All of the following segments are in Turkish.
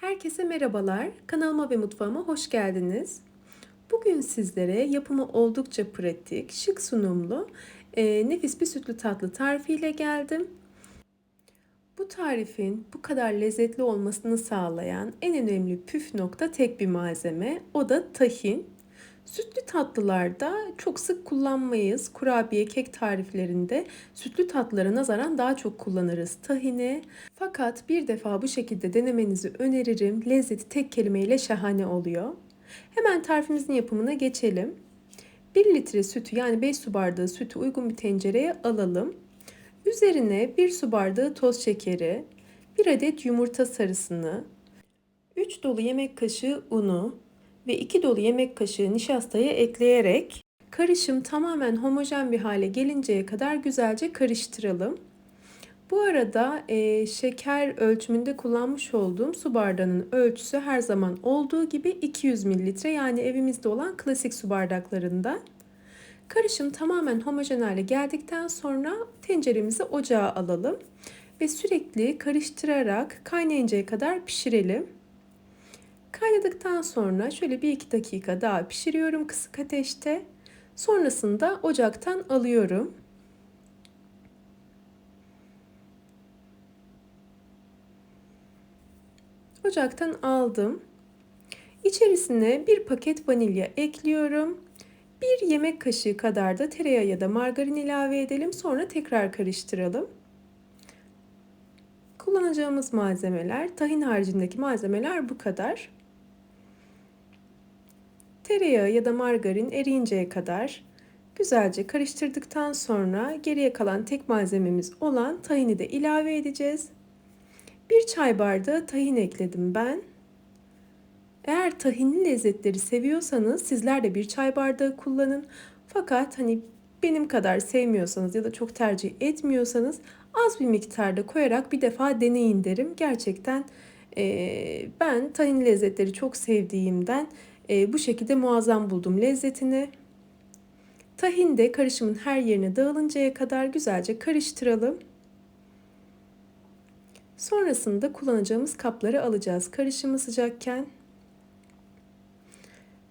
Herkese merhabalar. Kanalıma ve mutfağıma hoş geldiniz. Bugün sizlere yapımı oldukça pratik, şık sunumlu, e, nefis bir sütlü tatlı tarifiyle geldim. Bu tarifin bu kadar lezzetli olmasını sağlayan en önemli püf nokta tek bir malzeme. O da tahin. Sütlü tatlılarda çok sık kullanmayız. Kurabiye, kek tariflerinde sütlü tatlılara nazaran daha çok kullanırız tahini. Fakat bir defa bu şekilde denemenizi öneririm. Lezzeti tek kelimeyle şahane oluyor. Hemen tarifimizin yapımına geçelim. 1 litre sütü yani 5 su bardağı sütü uygun bir tencereye alalım. Üzerine 1 su bardağı toz şekeri, 1 adet yumurta sarısını, 3 dolu yemek kaşığı unu, ve 2 dolu yemek kaşığı nişastayı ekleyerek karışım tamamen homojen bir hale gelinceye kadar güzelce karıştıralım. Bu arada e, şeker ölçümünde kullanmış olduğum su bardağının ölçüsü her zaman olduğu gibi 200 mililitre yani evimizde olan klasik su bardaklarında. Karışım tamamen homojen hale geldikten sonra tenceremizi ocağa alalım ve sürekli karıştırarak kaynayıncaya kadar pişirelim. Kaynadıktan sonra şöyle bir iki dakika daha pişiriyorum kısık ateşte. Sonrasında ocaktan alıyorum. Ocaktan aldım. İçerisine bir paket vanilya ekliyorum. Bir yemek kaşığı kadar da tereyağı ya da margarin ilave edelim. Sonra tekrar karıştıralım. Kullanacağımız malzemeler, tahin haricindeki malzemeler bu kadar. Tereyağı ya da margarin eriyinceye kadar güzelce karıştırdıktan sonra geriye kalan tek malzememiz olan tahini de ilave edeceğiz. Bir çay bardağı tahin ekledim ben. Eğer tahinli lezzetleri seviyorsanız sizler de bir çay bardağı kullanın. Fakat hani benim kadar sevmiyorsanız ya da çok tercih etmiyorsanız az bir miktarda koyarak bir defa deneyin derim. Gerçekten e, ben tahin lezzetleri çok sevdiğimden e, bu şekilde muazzam buldum lezzetini. Tahin de karışımın her yerine dağılıncaya kadar güzelce karıştıralım. Sonrasında kullanacağımız kapları alacağız karışımı sıcakken.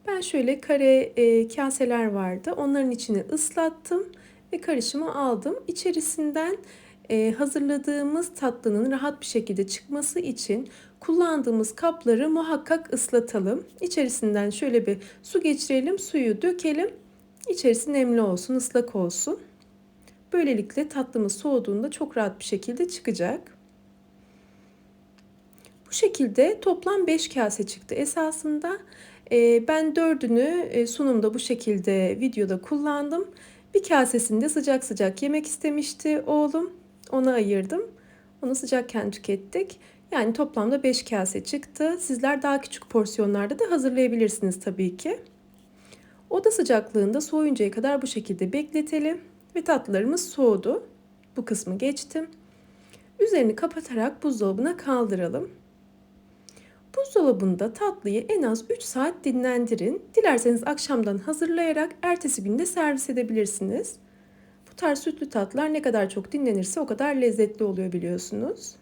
Ben şöyle kare e, kaseler vardı. Onların içini ıslattım ve karışımı aldım. İçerisinden e, hazırladığımız tatlının rahat bir şekilde çıkması için kullandığımız kapları muhakkak ıslatalım. İçerisinden şöyle bir su geçirelim, suyu dökelim. İçerisi nemli olsun, ıslak olsun. Böylelikle tatlımız soğuduğunda çok rahat bir şekilde çıkacak. Bu şekilde toplam 5 kase çıktı. Esasında e, ben dördünü e, sunumda bu şekilde videoda kullandım. Bir kasesinde sıcak sıcak yemek istemişti oğlum. Ona ayırdım. Onu sıcakken tükettik. Yani toplamda 5 kase çıktı. Sizler daha küçük porsiyonlarda da hazırlayabilirsiniz tabii ki. Oda sıcaklığında soğuyuncaya kadar bu şekilde bekletelim. Ve tatlılarımız soğudu. Bu kısmı geçtim. Üzerini kapatarak buzdolabına kaldıralım. Buzdolabında tatlıyı en az 3 saat dinlendirin. Dilerseniz akşamdan hazırlayarak ertesi günde servis edebilirsiniz. Bu tarz sütlü tatlılar ne kadar çok dinlenirse o kadar lezzetli oluyor biliyorsunuz.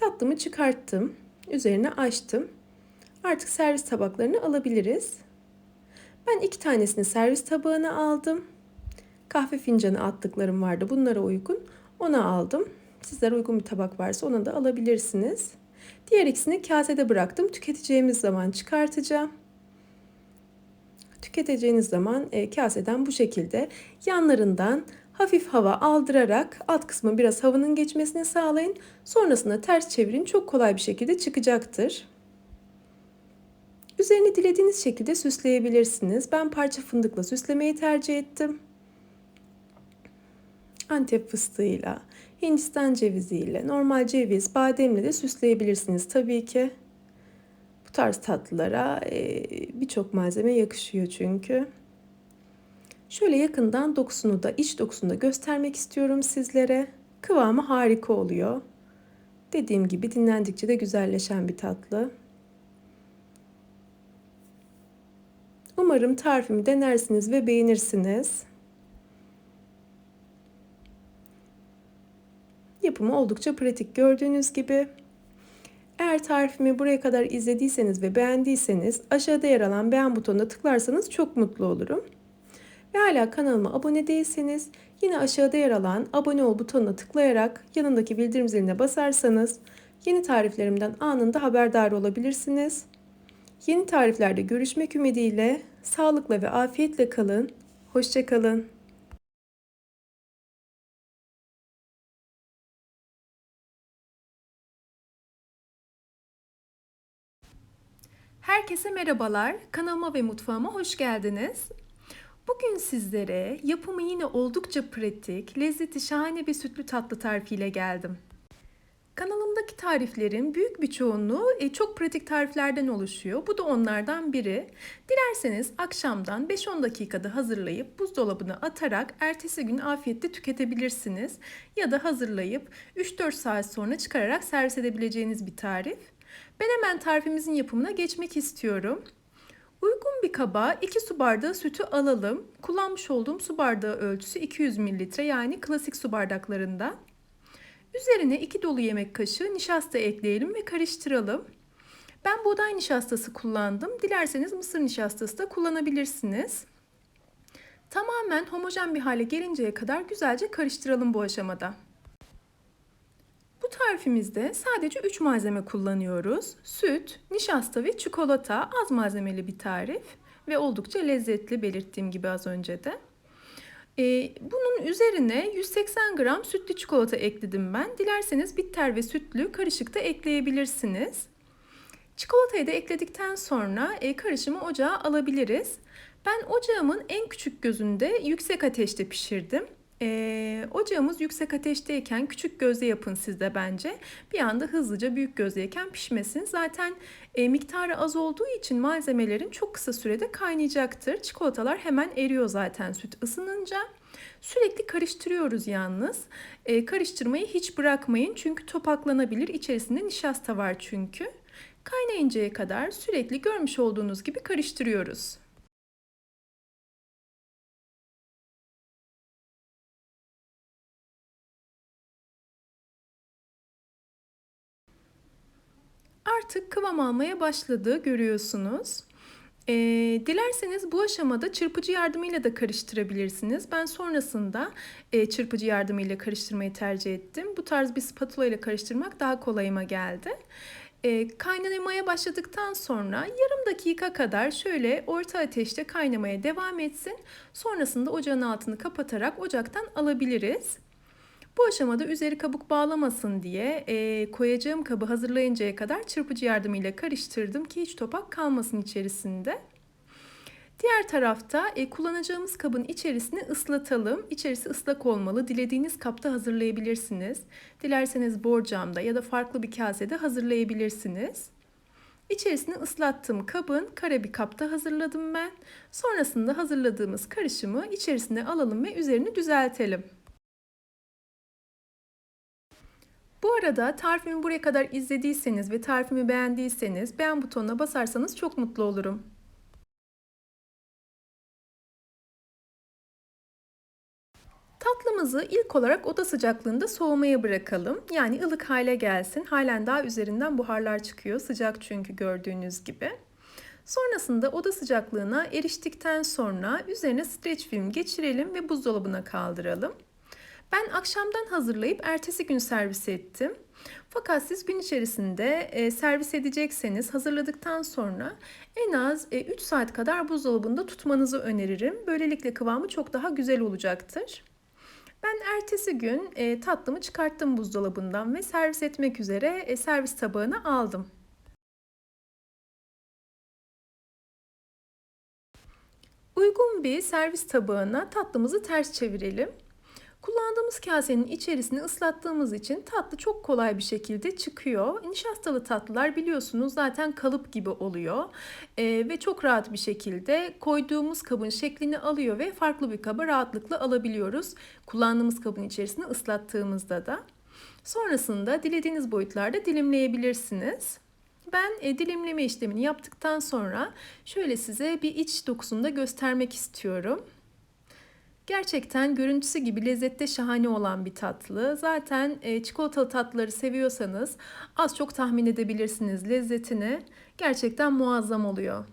Tatlımı çıkarttım. Üzerine açtım. Artık servis tabaklarını alabiliriz. Ben iki tanesini servis tabağına aldım. Kahve fincanı attıklarım vardı. Bunlara uygun. Ona aldım. Sizler uygun bir tabak varsa ona da alabilirsiniz. Diğer ikisini kasede bıraktım. Tüketeceğimiz zaman çıkartacağım. Tüketeceğiniz zaman e, kaseden bu şekilde yanlarından hafif hava aldırarak alt kısmı biraz havanın geçmesini sağlayın. Sonrasında ters çevirin. Çok kolay bir şekilde çıkacaktır. Üzerini dilediğiniz şekilde süsleyebilirsiniz. Ben parça fındıkla süslemeyi tercih ettim. Antep fıstığıyla, Hindistan ceviziyle, normal ceviz, bademle de süsleyebilirsiniz tabii ki. Bu tarz tatlılara birçok malzeme yakışıyor çünkü. Şöyle yakından dokusunu da iç dokusunu da göstermek istiyorum sizlere. Kıvamı harika oluyor. Dediğim gibi dinlendikçe de güzelleşen bir tatlı. Umarım tarifimi denersiniz ve beğenirsiniz. Yapımı oldukça pratik gördüğünüz gibi. Eğer tarifimi buraya kadar izlediyseniz ve beğendiyseniz aşağıda yer alan beğen butonuna tıklarsanız çok mutlu olurum. Ve hala kanalıma abone değilseniz yine aşağıda yer alan abone ol butonuna tıklayarak yanındaki bildirim ziline basarsanız yeni tariflerimden anında haberdar olabilirsiniz. Yeni tariflerde görüşmek ümidiyle sağlıkla ve afiyetle kalın. Hoşçakalın. Herkese merhabalar. Kanalıma ve mutfağıma hoş geldiniz. Bugün sizlere yapımı yine oldukça pratik, lezzeti şahane bir sütlü tatlı tarifiyle geldim. Kanalımdaki tariflerin büyük bir çoğunluğu e, çok pratik tariflerden oluşuyor. Bu da onlardan biri. Dilerseniz akşamdan 5-10 dakikada hazırlayıp buzdolabına atarak ertesi gün afiyetle tüketebilirsiniz. Ya da hazırlayıp 3-4 saat sonra çıkararak servis edebileceğiniz bir tarif. Ben hemen tarifimizin yapımına geçmek istiyorum. Uygun bir kaba 2 su bardağı sütü alalım. Kullanmış olduğum su bardağı ölçüsü 200 ml yani klasik su bardaklarında. Üzerine 2 dolu yemek kaşığı nişasta ekleyelim ve karıştıralım. Ben buğday nişastası kullandım. Dilerseniz mısır nişastası da kullanabilirsiniz. Tamamen homojen bir hale gelinceye kadar güzelce karıştıralım bu aşamada. Tarifimizde sadece 3 malzeme kullanıyoruz. Süt, nişasta ve çikolata az malzemeli bir tarif ve oldukça lezzetli belirttiğim gibi az önce de. Ee, bunun üzerine 180 gram sütlü çikolata ekledim ben. Dilerseniz bitter ve sütlü karışık da ekleyebilirsiniz. Çikolatayı da ekledikten sonra e, karışımı ocağa alabiliriz. Ben ocağımın en küçük gözünde yüksek ateşte pişirdim. Ee, ocağımız yüksek ateşteyken küçük gözde yapın siz de bence. Bir anda hızlıca büyük gözdeyken pişmesin. Zaten e, miktarı az olduğu için malzemelerin çok kısa sürede kaynayacaktır. Çikolatalar hemen eriyor zaten süt ısınınca. Sürekli karıştırıyoruz yalnız. E, karıştırmayı hiç bırakmayın çünkü topaklanabilir. İçerisinde nişasta var çünkü. Kaynayıncaya kadar sürekli görmüş olduğunuz gibi karıştırıyoruz. Artık kıvam almaya başladı görüyorsunuz. E, dilerseniz bu aşamada çırpıcı yardımıyla da karıştırabilirsiniz. Ben sonrasında e, çırpıcı yardımıyla karıştırmayı tercih ettim. Bu tarz bir spatula ile karıştırmak daha kolayıma geldi. E, kaynamaya başladıktan sonra yarım dakika kadar şöyle orta ateşte kaynamaya devam etsin. Sonrasında ocağın altını kapatarak ocaktan alabiliriz. Bu aşamada üzeri kabuk bağlamasın diye e, koyacağım kabı hazırlayıncaya kadar çırpıcı yardımıyla karıştırdım ki hiç topak kalmasın içerisinde. Diğer tarafta e, kullanacağımız kabın içerisini ıslatalım. İçerisi ıslak olmalı. Dilediğiniz kapta hazırlayabilirsiniz. Dilerseniz borcamda ya da farklı bir kasede hazırlayabilirsiniz. İçerisini ıslattığım kabın kare bir kapta hazırladım ben. Sonrasında hazırladığımız karışımı içerisine alalım ve üzerini düzeltelim. Bu arada tarifimi buraya kadar izlediyseniz ve tarifimi beğendiyseniz beğen butonuna basarsanız çok mutlu olurum. Tatlımızı ilk olarak oda sıcaklığında soğumaya bırakalım. Yani ılık hale gelsin. Halen daha üzerinden buharlar çıkıyor. Sıcak çünkü gördüğünüz gibi. Sonrasında oda sıcaklığına eriştikten sonra üzerine streç film geçirelim ve buzdolabına kaldıralım. Ben akşamdan hazırlayıp ertesi gün servis ettim. Fakat siz gün içerisinde e, servis edecekseniz hazırladıktan sonra en az e, 3 saat kadar buzdolabında tutmanızı öneririm. Böylelikle kıvamı çok daha güzel olacaktır. Ben ertesi gün e, tatlımı çıkarttım buzdolabından ve servis etmek üzere e, servis tabağına aldım. Uygun bir servis tabağına tatlımızı ters çevirelim. Kullandığımız kasenin içerisini ıslattığımız için tatlı çok kolay bir şekilde çıkıyor. Nişastalı tatlılar biliyorsunuz zaten kalıp gibi oluyor. Ee, ve çok rahat bir şekilde koyduğumuz kabın şeklini alıyor ve farklı bir kaba rahatlıkla alabiliyoruz. Kullandığımız kabın içerisini ıslattığımızda da. Sonrasında dilediğiniz boyutlarda dilimleyebilirsiniz. Ben e, dilimleme işlemini yaptıktan sonra şöyle size bir iç dokusunu da göstermek istiyorum. Gerçekten görüntüsü gibi lezzette şahane olan bir tatlı. Zaten e, çikolatalı tatlıları seviyorsanız az çok tahmin edebilirsiniz lezzetini. Gerçekten muazzam oluyor.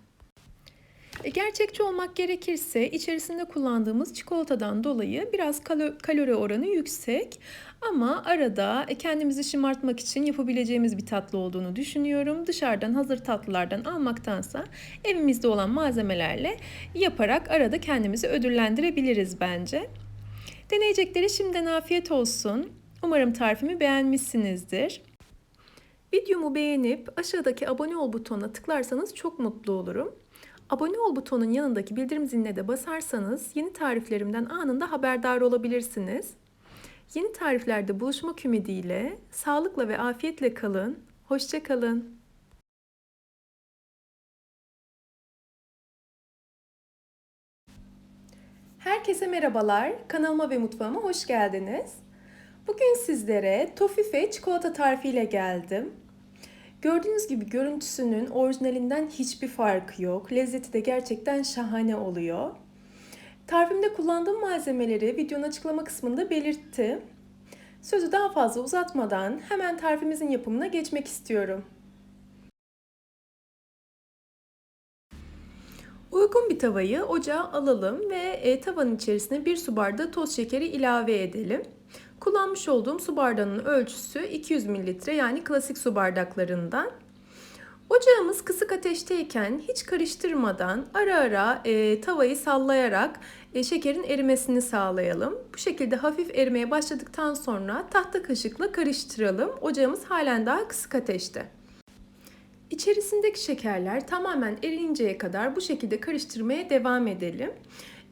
E, gerçekçi olmak gerekirse içerisinde kullandığımız çikolatadan dolayı biraz kalo- kalori oranı yüksek. Ama arada e, kendimizi şımartmak için yapabileceğimiz bir tatlı olduğunu düşünüyorum. Dışarıdan hazır tatlılardan almaktansa evimizde olan malzemelerle yaparak arada kendimizi ödüllendirebiliriz bence. Deneyecekleri şimdiden afiyet olsun. Umarım tarifimi beğenmişsinizdir. Videomu beğenip aşağıdaki abone ol butonuna tıklarsanız çok mutlu olurum. Abone ol butonun yanındaki bildirim ziline de basarsanız yeni tariflerimden anında haberdar olabilirsiniz. Yeni tariflerde buluşmak ümidiyle sağlıkla ve afiyetle kalın. Hoşça kalın. Herkese merhabalar. Kanalıma ve mutfağıma hoş geldiniz. Bugün sizlere tofife çikolata tarifiyle geldim. Gördüğünüz gibi görüntüsünün orijinalinden hiçbir farkı yok. Lezzeti de gerçekten şahane oluyor. Tarifimde kullandığım malzemeleri videonun açıklama kısmında belirttim. Sözü daha fazla uzatmadan hemen tarifimizin yapımına geçmek istiyorum. Uygun bir tavayı ocağa alalım ve e, tavanın içerisine bir su bardağı toz şekeri ilave edelim. Kullanmış olduğum su bardağının ölçüsü 200 mililitre yani klasik su bardaklarından. Ocağımız kısık ateşteyken hiç karıştırmadan ara ara e, tavayı sallayarak e, şekerin erimesini sağlayalım. Bu şekilde hafif erimeye başladıktan sonra tahta kaşıkla karıştıralım. Ocağımız halen daha kısık ateşte. İçerisindeki şekerler tamamen erinceye kadar bu şekilde karıştırmaya devam edelim.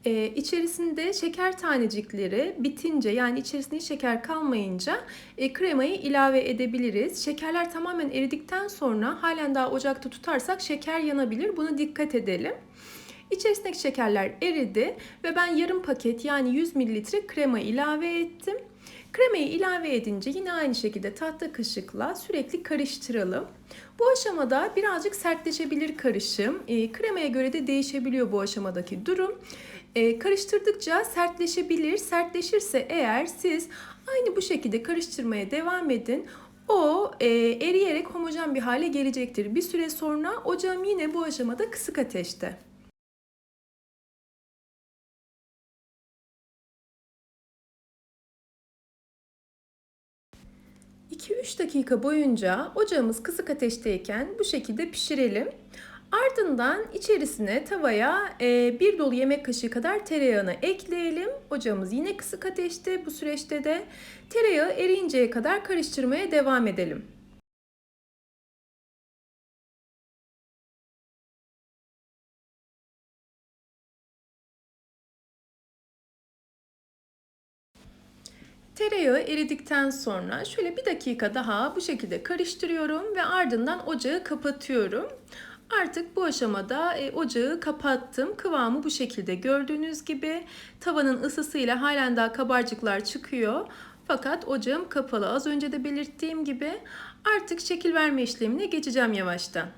Ee, içerisinde şeker tanecikleri bitince yani içerisinde şeker kalmayınca e, kremayı ilave edebiliriz. Şekerler tamamen eridikten sonra halen daha ocakta tutarsak şeker yanabilir. Buna dikkat edelim. İçerisindeki şekerler eridi ve ben yarım paket yani 100 mililitre krema ilave ettim. Kremayı ilave edince yine aynı şekilde tahta kaşıkla sürekli karıştıralım. Bu aşamada birazcık sertleşebilir karışım. E, kremaya göre de değişebiliyor bu aşamadaki durum. E, karıştırdıkça sertleşebilir. Sertleşirse eğer siz aynı bu şekilde karıştırmaya devam edin. O e, eriyerek homojen bir hale gelecektir. Bir süre sonra ocağım yine bu aşamada kısık ateşte. 2-3 dakika boyunca ocağımız kısık ateşteyken bu şekilde pişirelim. Ardından içerisine tavaya e, bir dolu yemek kaşığı kadar tereyağını ekleyelim. Ocağımız yine kısık ateşte. Bu süreçte de tereyağı eriyinceye kadar karıştırmaya devam edelim. Tereyağı eridikten sonra şöyle bir dakika daha bu şekilde karıştırıyorum ve ardından ocağı kapatıyorum. Artık bu aşamada e, ocağı kapattım. Kıvamı bu şekilde gördüğünüz gibi tavanın ısısıyla halen daha kabarcıklar çıkıyor. Fakat ocağım kapalı. Az önce de belirttiğim gibi artık şekil verme işlemine geçeceğim yavaştan.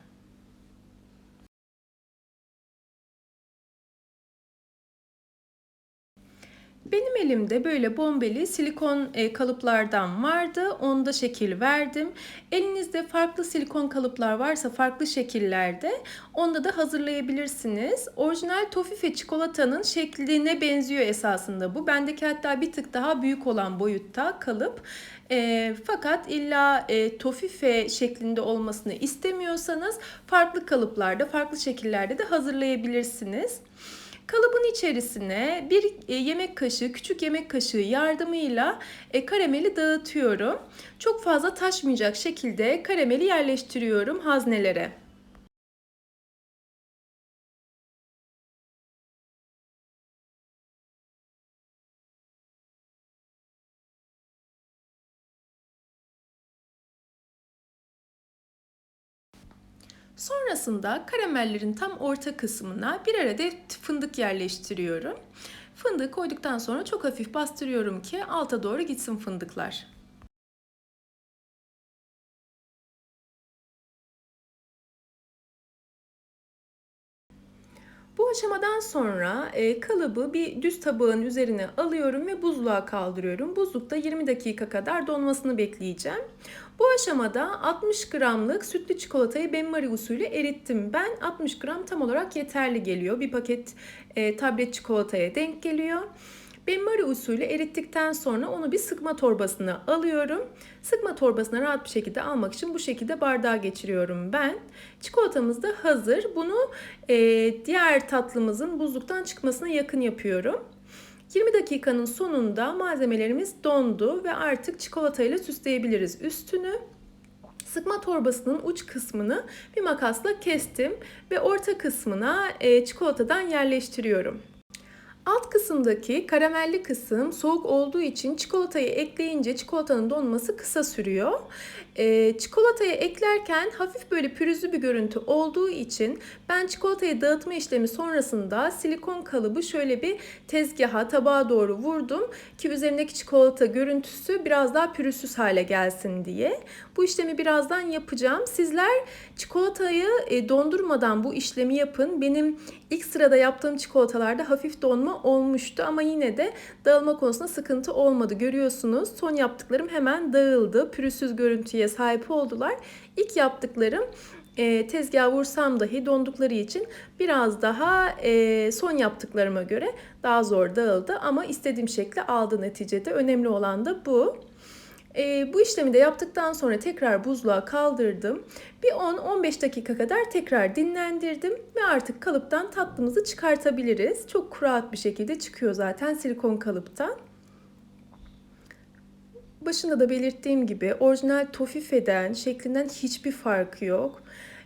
Benim elimde böyle bombeli silikon e, kalıplardan vardı. Onda şekil verdim. Elinizde farklı silikon kalıplar varsa farklı şekillerde onda da hazırlayabilirsiniz. Orijinal tofife çikolatanın şekline benziyor esasında bu. Bendeki hatta bir tık daha büyük olan boyutta kalıp. E, fakat illa e, tofife şeklinde olmasını istemiyorsanız farklı kalıplarda, farklı şekillerde de hazırlayabilirsiniz. Kalıbın içerisine bir e, yemek kaşığı, küçük yemek kaşığı yardımıyla e, karameli dağıtıyorum. Çok fazla taşmayacak şekilde karameli yerleştiriyorum haznelere. Sonrasında karamellerin tam orta kısmına bir adet fındık yerleştiriyorum. Fındığı koyduktan sonra çok hafif bastırıyorum ki alta doğru gitsin fındıklar. Bu aşamadan sonra e, kalıbı bir düz tabağın üzerine alıyorum ve buzluğa kaldırıyorum. Buzlukta 20 dakika kadar donmasını bekleyeceğim. Bu aşamada 60 gramlık sütlü çikolatayı benmari usulü erittim. Ben 60 gram tam olarak yeterli geliyor. Bir paket e, tablet çikolataya denk geliyor. Benmari usulü erittikten sonra onu bir sıkma torbasına alıyorum. Sıkma torbasına rahat bir şekilde almak için bu şekilde bardağa geçiriyorum ben. Çikolatamız da hazır. Bunu e, diğer tatlımızın buzluktan çıkmasına yakın yapıyorum. 20 dakikanın sonunda malzemelerimiz dondu ve artık çikolatayla süsleyebiliriz üstünü. Sıkma torbasının uç kısmını bir makasla kestim ve orta kısmına e, çikolatadan yerleştiriyorum. Alt kısımdaki karamelli kısım soğuk olduğu için çikolatayı ekleyince çikolatanın donması kısa sürüyor. Ee, çikolatayı eklerken hafif böyle pürüzlü bir görüntü olduğu için ben çikolatayı dağıtma işlemi sonrasında silikon kalıbı şöyle bir tezgaha tabağa doğru vurdum ki üzerindeki çikolata görüntüsü biraz daha pürüzsüz hale gelsin diye. Bu işlemi birazdan yapacağım. Sizler çikolatayı e, dondurmadan bu işlemi yapın. Benim ilk sırada yaptığım çikolatalarda hafif donma olmuştu ama yine de dağılma konusunda sıkıntı olmadı. Görüyorsunuz son yaptıklarım hemen dağıldı. Pürüzsüz görüntüye sahip oldular. İlk yaptıklarım e, tezgaha vursam dahi dondukları için biraz daha e, son yaptıklarıma göre daha zor dağıldı ama istediğim şekli aldı neticede. Önemli olan da bu. E, bu işlemi de yaptıktan sonra tekrar buzluğa kaldırdım. Bir 10-15 dakika kadar tekrar dinlendirdim ve artık kalıptan tatlımızı çıkartabiliriz. Çok rahat bir şekilde çıkıyor zaten silikon kalıptan. Başında da belirttiğim gibi orijinal Tofife'den şeklinden hiçbir farkı yok.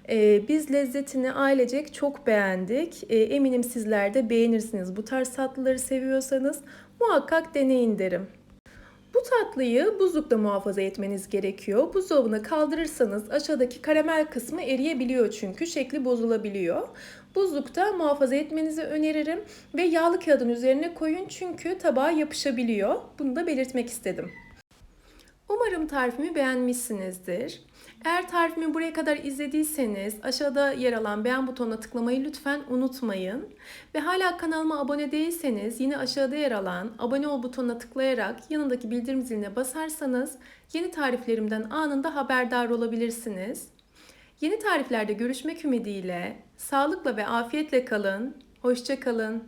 Ee, biz lezzetini ailecek çok beğendik. Ee, eminim sizler de beğenirsiniz. Bu tarz tatlıları seviyorsanız muhakkak deneyin derim. Bu tatlıyı buzlukta muhafaza etmeniz gerekiyor. Buzdolabına kaldırırsanız aşağıdaki karamel kısmı eriyebiliyor çünkü şekli bozulabiliyor. Buzlukta muhafaza etmenizi öneririm ve yağlı kağıdın üzerine koyun çünkü tabağa yapışabiliyor. Bunu da belirtmek istedim. Umarım tarifimi beğenmişsinizdir. Eğer tarifimi buraya kadar izlediyseniz aşağıda yer alan beğen butonuna tıklamayı lütfen unutmayın. Ve hala kanalıma abone değilseniz yine aşağıda yer alan abone ol butonuna tıklayarak yanındaki bildirim ziline basarsanız yeni tariflerimden anında haberdar olabilirsiniz. Yeni tariflerde görüşmek ümidiyle sağlıkla ve afiyetle kalın. Hoşça kalın.